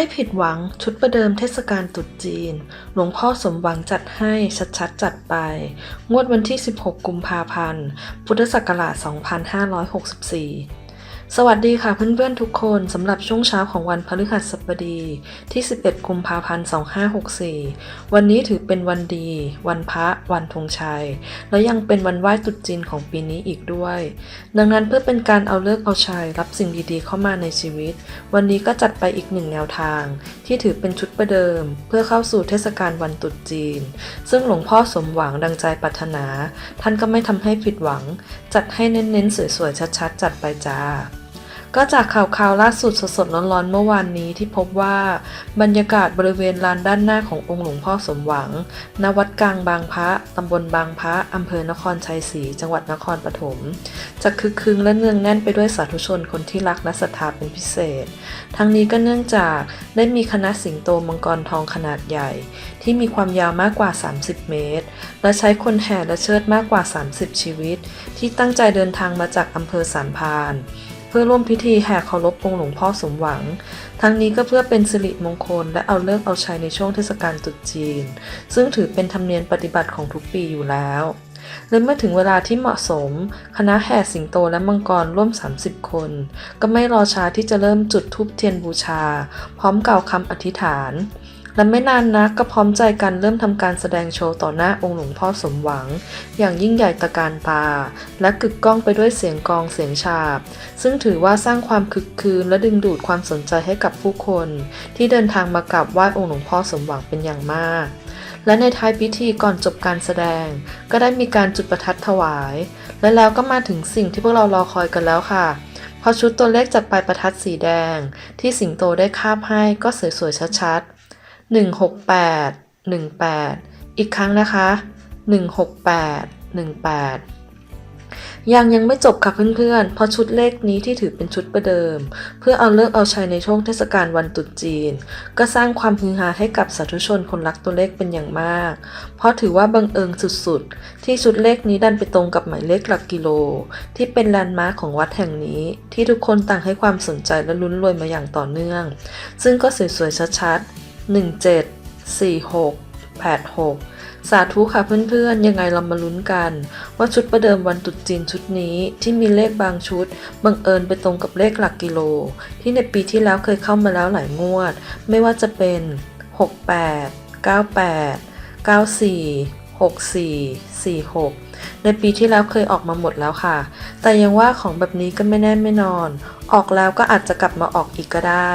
ไม่ผิดหวังชุดประเดิมเทศกาลตรุษจีน หลวงพ่อสมหวังจัดให้ชัดๆ จัดไป งวดวันที่ 16 กุมภาพันธ์ พุทธศักราช 2564 สวัสดีค่ะเพื่อนๆทุกคนสำหรับช่วงเช้าของวันพฤหัสบดีที่ 11 กุมภาพันธ์ 2564 วันนี้ถือเป็นวันดี วันพระ วันธงชัย และยังเป็นวันไหว้ตรุษจีนของปีนี้อีกด้วย ดังนั้นเพื่อเป็นการเอาเลิกเอาชัยรับสิ่งดีๆเข้ามาในชีวิต วันนี้ก็จัดไปอีกหนึ่งแนวทาง ที่ถือเป็นชุดประเดิม เพื่อเข้าสู่เทศกาลวันตรุษจีน ซึ่งหลวงพ่อสมหวังดังใจปรารถนา ท่านก็ไม่ทำให้ผิดหวัง จัดให้เน้นๆสวยๆชัดๆ จัดไปจ้า ก็จากข่าวข่าวล่าสุดสดๆร้อนๆเมื่อวานนี้ที่พบว่าบรรยากาศบริเวณลานด้านหน้าขององค์หลวงพ่อสมหวัง ณ วัดกลางบางพระตำบลบางพระอำเภอนครชัยศรีจังหวัดนครปฐมจะคึกคืนและเนืองแน่นไปด้วยสาธุชนคนที่รักและศรัทธาเป็นพิเศษ ทั้งนี้ก็เนื่องจากได้มีคณะสิงโตมังกรทองขนาดใหญ่ ที่มีความยาวมากกว่า 30 เมตร และใช้คนแห่และเชิดมากกว่า 30 ชีวิต ที่ตั้งใจเดินทางมาจากอำเภอสามพาน เพื่อร่วมพิธีแห่เคารพองค์หลวงพ่อสมหวัง ทั้งนี้ก็เพื่อเป็นสิริมงคลและเอาเลิกเอาชัยในช่วงเทศกาลตรุษจีน ซึ่งถือเป็นธรรมเนียมปฏิบัติของทุกปีอยู่แล้วและเมื่อถึงเวลาที่เหมาะสม คณะแห่สิงโตและมังกรร่วม 30 คน ก็ไม่รอช้าที่จะเริ่มจุดธูปเทียนบูชา พร้อมกล่าวคำอธิษฐาน และไม่นานนักก็พร้อมใจกันเริ่มทำการแสดงโชว์ต่อหน้าองค์หลวงพ่อสมหวัง อย่างยิ่งใหญ่ตะการตา และกึกก้องไปด้วยเสียงกองเสียงฉาบ ซึ่งถือว่าสร้างความคึกคืนและดึงดูดความสนใจให้กับผู้คน ที่เดินทางมากราบไหว้องค์หลวงพ่อสมหวังเป็นอย่างมาก และในท้ายพิธีก่อนจบการแสดง ก็ได้มีการจุดประทัดถวาย และแล้วก็มาถึงสิ่งที่พวกเรารอคอยกันแล้วค่ะพอชุดตัวเลขจากปลายประทัดสีแดง ที่สิงโตได้คาบให้ก็สวยๆชัดๆ 168 18 อีกครั้งนะคะ 168 18ยังยังไม่จบค่ะเพื่อนๆ เพราะชุดเลขนี้ที่ถือเป็นชุดประเดิม เพื่อเอาเลิกเอาใชัยในช่วงเทศกาลวันตรุษจีน ก็สร้างความฮือฮาให้กับสาธุชนคนรักตัวเลขเป็นอย่างมาก เพราะถือว่าบังเอิญสุดๆ ที่ชุดเลขนี้ดันไปตรงกับหมายเลขหลักกิโล ที่เป็นแลนด์มาร์คของวัดแห่งนี้ ที่ทุกคนต่างให้ความสนใจและลุ้นรวยมาอย่างต่อเนื่อง ซึ่งก็สวยๆชัดๆ 17 46 86สาธุค่ะเพื่อนๆ ยังไงเรามาลุ้นกัน ว่าชุดประเดิมวันตรุษจีนชุดนี้ที่มีเลขบางชุด บังเอิญไปตรงกับเลขหลักกิโล ที่ในปีที่แล้วเคยเข้ามาแล้วหลายงวด ไม่ว่าจะเป็น 68 98 94 64 46 ในปีที่แล้วเคยออกมาหมดแล้วค่ะ แต่ยังว่าของแบบนี้ก็ไม่แน่ไม่นอน ออกแล้วก็อาจจะกลับมาออกอีกก็ได้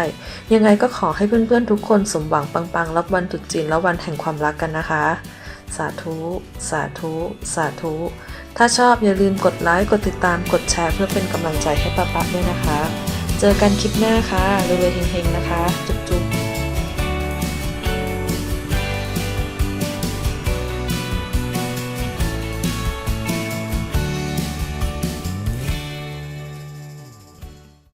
ยังไงก็ขอให้เพื่อนๆทุกคนสมหวังปังๆ รับวันตรุษจีนและวันแห่งความรักกันนะคะ สาธุ สาธุ สาธุ ถ้าชอบอย่าลืมกดไลค์กดติดตามกดแชร์เพื่อเป็นกำลังใจให้ป้าป๊าด้วยนะคะ เจอกันคลิปหน้าค่ะรวยๆเฮงๆนะคะจุ๊บ